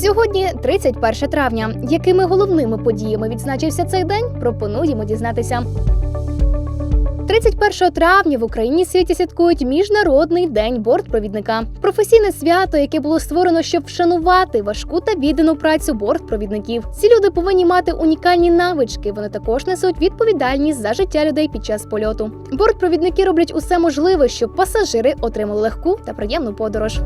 Сьогодні 31 травня. Якими головними подіями відзначився цей день? Пропонуємо дізнатися. 31 травня в Україні світі святкують Міжнародний день бортпровідника. Професійне свято, яке було створено, щоб вшанувати важку та віддану працю бортпровідників. Ці люди повинні мати унікальні навички. Вони також несуть відповідальність за життя людей під час польоту. Бортпровідники роблять усе можливе, щоб пасажири отримали легку та приємну подорож.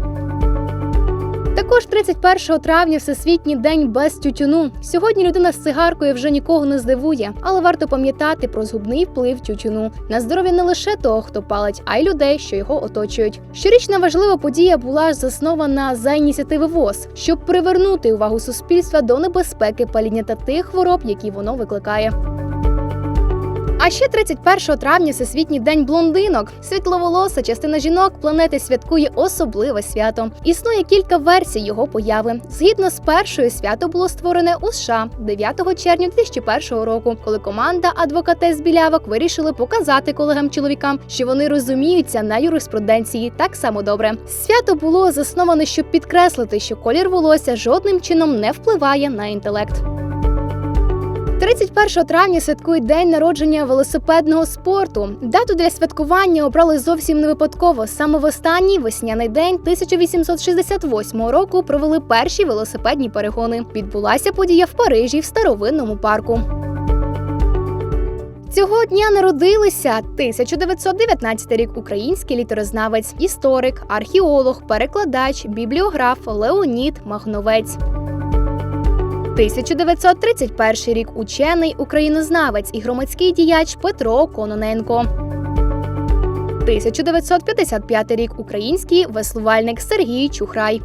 Також 31 травня Всесвітній день без тютюну. Сьогодні людина з цигаркою вже нікого не здивує, але варто пам'ятати про згубний вплив тютюну на здоров'я не лише того, хто палить, а й людей, що його оточують. Щорічна важлива подія була заснована за ініціативи ВОЗ, щоб привернути увагу суспільства до небезпеки паління та тих хвороб, які воно викликає. А ще 31 травня Всесвітній день блондинок. Світловолоса частина жінок планети святкує особливе свято. Існує кілька версій його появи. Згідно з першою, свято було створене у США 9 червня 2001 року, коли команда адвокатес білявок вирішили показати колегам-чоловікам, що вони розуміються на юриспруденції так само добре. Свято було засноване, щоб підкреслити, що колір волосся жодним чином не впливає на інтелект. 31 травня святкують день народження велосипедного спорту. Дату для святкування обрали зовсім не випадково. Саме в останній весняний день 1868 року провели перші велосипедні перегони. Відбулася подія в Парижі в старовинному парку. Цього дня народилися 1919 рік український літерознавець, історик, археолог, перекладач, бібліограф Леонід Махновець. 1931 рік учений, українознавець і громадський діяч Петро Кононенко. 1955 рік український веслувальник Сергій Чухрай.